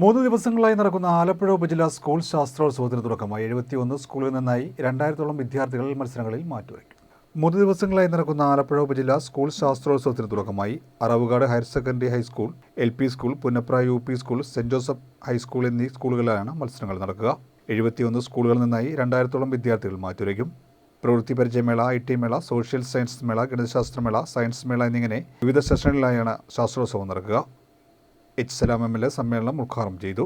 മൂന്ന് ദിവസങ്ങളായി നടക്കുന്ന ആലപ്പുഴ ഉപജില്ലാ സ്കൂൾ ശാസ്ത്രോത്സവത്തിന് തുടക്കമായി. എഴുപത്തിയൊന്ന് സ്കൂളിൽ നിന്നായി രണ്ടായിരത്തോളം വിദ്യാർത്ഥികൾ മത്സരങ്ങളിൽ മാറ്റുരയ്ക്കും. മൂന്ന് ദിവസങ്ങളായി നടക്കുന്ന ആലപ്പുഴ ഉപജില്ലാ സ്കൂൾ ശാസ്ത്രോത്സവത്തിന് തുടക്കമായി. Aravukad higher secondary high school L P school Punnapra U P school saint Joseph high school എന്നീ സ്കൂളുകളിലാണ് മത്സരങ്ങൾ നടക്കുക. എഴുപത്തിയൊന്ന് സ്കൂളുകളിൽ നിന്നായി രണ്ടായിരത്തോളം വിദ്യാർത്ഥികൾ മാറ്റുരയ്ക്കും. പ്രവൃത്തി പരിചയമേള ഐ ടി മേള സോഷ്യൽ സയൻസ് മേള ഗണിതശാസ്ത്രമേള സയൻസ് മേള എന്നിങ്ങനെ വിവിധ സെഷനുകളിലായാണ് ശാസ്ത്രോത്സവം നടക്കുക. H Salam M L A സമ്മേളനം ഉദ്ഘാടനം ചെയ്തു.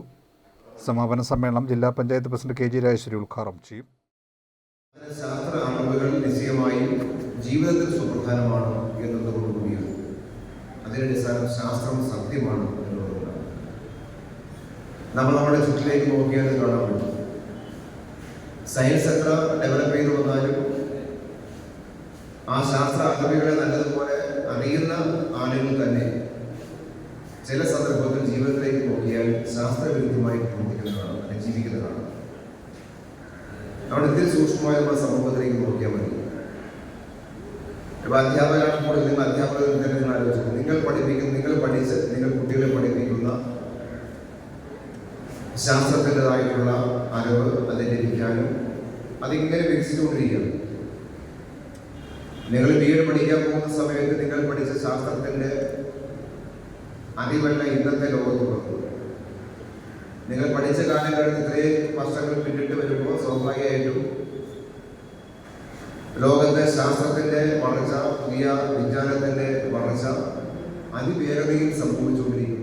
സമാപന സമ്മേളനം ജില്ലാ panchayat president K G Rajeshwari ഉദ്ഘാടനം ചെയ്യും. ശാസ്ത്ര അറിവുകൾ നിശ്ചയമായും ജീവിതത്തിൽ സുപ്രധാനമാണ് എന്നതുകൊണ്ടുകൂടിയാണ് അതിന്റെ അടിസ്ഥാനം ശാസ്ത്രം സത്യമാണ് എന്നുള്ളതുകൊണ്ടാണ്. നമ്മൾ നമ്മുടെ ചുറ്റിലേക്ക് നോക്കിയാൽ കാണാൻ സയൻസ് എത്ര ഡെവലപ്പ് ചെയ്തു വന്നാലും ആ ശാസ്ത്ര അറിവുകളെ നല്ലതുപോലെ അറിയുന്ന ആളുകൾ തന്നെ ചില സന്ദർഭത്തിൽ ജീവിതത്തിലേക്ക് നോക്കിയാൽ ശാസ്ത്രവിരുദ്ധമായി പ്രവർത്തിക്കുന്നതാണ് അല്ലെങ്കിൽ ജീവിക്കുന്നതാണ്. അവിടെ ഇതിൽ സൂക്ഷ്മമായ നമ്മുടെ സമൂഹത്തിലേക്ക് നോക്കിയാൽ മതി. ഇപ്പൊ അധ്യാപകരാണെങ്കിൽ നിങ്ങൾ അധ്യാപകർ തന്നെ നിങ്ങൾ ആലോചിച്ചു നിങ്ങൾ പഠിപ്പിക്കുന്ന നിങ്ങൾ പഠിച്ച് നിങ്ങൾ കുട്ടികളെ പഠിപ്പിക്കുന്ന ശാസ്ത്രത്തിന്റെതായിട്ടുള്ള അറിവ് അത് ലഭിക്കാനും അതിങ്ങനെ വികസിച്ചുകൊണ്ടിരിക്കുകയാണ്. നിങ്ങൾ ബി എഡ് പഠിക്കാൻ പോകുന്ന സമയത്ത് നിങ്ങൾ പഠിച്ച ശാസ്ത്രത്തിന്റെ അറിവല്ല ഇന്നത്തെ ലോകത്തുള്ളത് നിങ്ങൾ പഠിച്ച കാലങ്ങളിൽ ഇത്രയും വർഷങ്ങൾ പിന്നിട്ട് വരുമ്പോൾ സ്വാഭാവികമായിട്ടും ലോകത്തെ ശാസ്ത്രത്തിന്റെ വളർച്ച പുതിയ വിജ്ഞാനത്തിന്റെ വളർച്ച അതിവേഗതയിൽ സംഭവിച്ചുകൊണ്ടിരിക്കുകയാണ്